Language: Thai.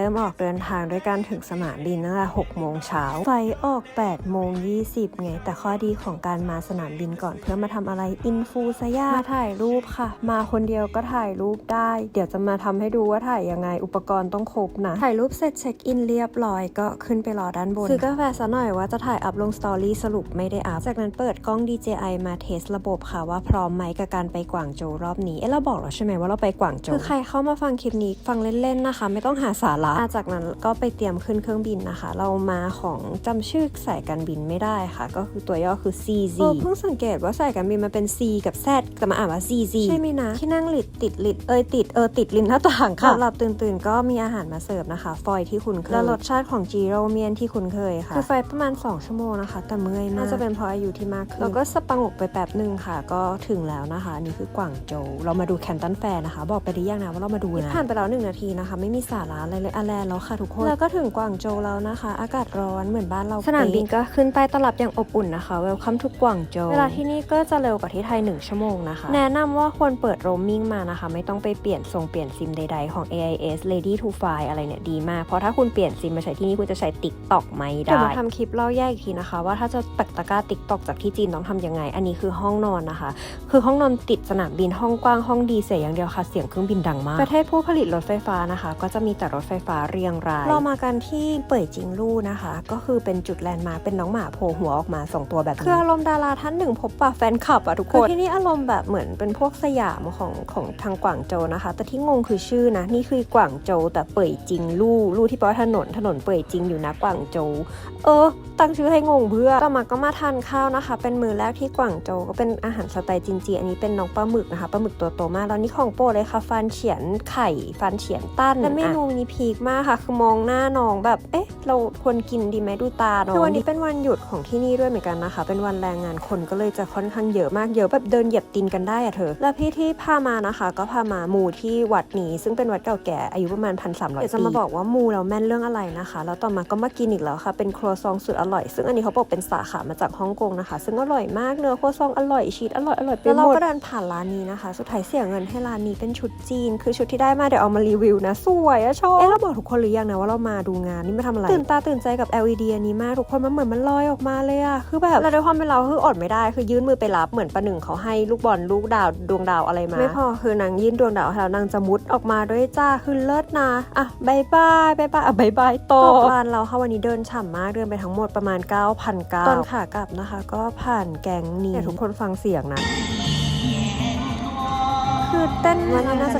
เริ่มออกเดินทางด้วยการถึงสนามบินตั้งแต่6โมงเช้า ไฟออก8โมง20ไง แต่ข้อดีของการมาสนามบินก่อนเพื่อมาทำอะไรอินฟูซะยามาถ่ายรูปค่ะ มาคนเดียวก็ถ่ายรูปได้ เดี๋ยวจะมาทำให้ดูว่าถ่ายยังไงอุปกรณ์ต้องครบนะ ถ่ายรูปเสร็จเช็คอินเรียบร้อยก็ขึ้นไปรอด้านบน ซื้อกาแฟซะหน่อยว่าจะถ่ายอัพลงสตอรี่สรุปไม่ได้อัพ จากนั้นเปิดกล้อง DJI มาเทสระบบค่ะว่าพร้อมไหมกับการไปกวางโจวรอบนี้ เอ๊ะเราบอกแล้วใช่ไหมว่าเราไปกวางโจวคือใครเข้ามาฟังคลิปนี้ฟังเล่นๆนะคะ ไม่ต้องหาสาระอะจากนั้นก็ไปเตรียมขึ้นเครื่องบินนะคะ เรามาของจำชื่อสายการบินไม่ได้ค่ะ ก็คือตัวย่อคือ CZ เออเพิ่งสังเกตว่าสายการบินมันเป็น C กับ Z แต่มาอ่านว่า CZ ใช่ไหมนะ ที่นั่งหลิดติดหลิดเอยติดเออติดริมหน้าต่างค่ะหลับตื่นตื่นๆก็มีอาหารมาเสิร์ฟนะคะ ฟอยที่คุ้นเคยและรสชาติของจีโรเมียนที่คุ้นเคยค่ะคือไฟประมาณ 2 ชั่วโมงนะคะ แต่เมื่อยมากน่าจะเป็นเพราะอายุที่มากขึ้นแล้วก็สปังอกไปแป๊บหนึ่งค่ะ ก็ถึงแล้วนะคะนี่คือกวางโจวเรามาดูแคนตันแฟร์นะคะ บอกไปได้ยังนะว่าเรามาดูนะผ่านไปแล้วหนึ่งนาทีนะคะ ไม่มีสาระอะไรเลยอะแลนแล้วค่ะทุกคน แล้วก็ถึงกวางโจวแล้วนะคะ อากาศร้อนเหมือนบ้านเรา สนามบินก็ขึ้นใต้ตลับอย่างอบอุ่นนะคะเวลคัมทุกกวางโจวเวลาที่นี่ก็จะเร็วกว่าที่ไทย 1 ชั่วโมงนะคะ แนะนำว่าควรเปิดโรมมิ่งมานะคะ ไม่ต้องไปเปลี่ยนส่งเปลี่ยนซิมใดๆของ AIS Ready to Fly อะไรเนี่ยดีมาก เพราะถ้าคุณเปลี่ยนซิมมาใช้ที่นี่คุณจะใช้ TikTok ไม่ได้เดี๋ยวมาทำคลิปเล่าแยกอีกทีนะคะ ว่าถ้าจะตักตะกร้า TikTok จากที่จีนต้องทำยังไง อันนี้คือห้องนอนนะคะ คือห้องนอนติดสนามบินห้องกว้างห้องดีเสียอย่างเดียวค่ะเสียงเครื่องบินดังมากประเทศผู้ผลิตรถไฟฟ้านะคะ ก็จะมีแต่รถไฟฟ้าเรียงราย เรามากันที่เป่ยจิงลู่นะคะ ก็คือเป็นจุดแลนด์มาร์คเป็นน้องหมาโผล่หัวออกมาสองตัวแบบนี้คืออารมณ์ดาราท่านหนึ่งพบปะแฟนคลับอะทุกคนคือที่นี่อารมณ์แบบเหมือนเป็นพวกสยามของของทางกวางโจวนะคะ แต่ที่งงคือชื่อนะ นี่คือกวางโจวแต่เป่ยจิงลู่ลู่ที่แปลว่าถนนถนนเป่ยจิงอยู่นะกวางโจวเออ ตั้งชื่อให้งงเพื่อต่อมาก็มาทานข้าวนะคะ เป็นมื้อแรกที่กวางโจวก็เป็นอาหารสไตล์จีนจีอันนี้เป็นน้องปลาหมึกนะคะปลาหมึกตัวโตมากแล้วนี่ของโปรดเลยค่ะฟันเฉียนไข่ฟันเฉียนตั้นและเมนูนี้พีคมากค่ะ คือมองหน้าน้องแบบ เอ๊ะ เราควรกินดีไหมดูตาน้องคือวันนี้เป็นวันหยุดของที่นี่ด้วยเหมือนกันนะคะ เป็นวันแรงงานคนก็เลยจะค่อนข้างเยอะมาก เยอะแบบเดินเหยียบตีนกันได้อะเธอ แล้วพี่ที่พามานะคะ ก็พามามูที่วัดนี้ซึ่งเป็นวัดเก่าแก่อายุประมาณพันสามร้อยปีเดี๋ยวจะมาบอกว่ามูเราแม่นเรื่องอะไรนะคะ แล้วต่อมาก็มากินอีกแล้วค่ะ เป็นครัวซองสุดอร่อย ซึ่งอันนี้เขาบอกเป็นสาขามาจากฮ่องกงนะคะ ซึ่งอร่อยมาก เนื้อครัวซองอร่อย ชีสอร่อย อร่อยไปหมดแล้วเราก็เดินผ่านร้านนี้นะคะ สุดท้ายเสียเงินให้ร้านนี้เป็นชุดจีน คือชุดที่ได้มาเดี๋ยวเอามารีวิวนะ สวยอะชอบเอ๊ะเราบอกทุกคนหรือยังนะว่าเรามาดูงานนี่มาทำอะไรตื่นตาตื่นใจกับ LED อันนี้มากทุกคนมันเหมือนมันลอยออกมาเลยอะคือแบบแล้วด้วยความเป็นเราคืออดไม่ได้ คือยื่นมือไปรับเหมือนประหนึ่งเขาให้ลูกบอลลูกดาวดวงดาวอะไรมาไม่พอคือนางยื่นดวงดาวให้แล้วนางจะมุดออกมาด้วยจ้าคือเลิศนะอะบายบายบายบายอะบายบายโตอร้านเราค่ะวันนี้เดินฉ่ำมากเดินไปทั้งหมดประมาณ 9,009ตอนขากลับนะคะ ก็ผ่านแก๊งนี้ทุกคนฟังเสียงนะคือเต้นวันนี้น่าจะ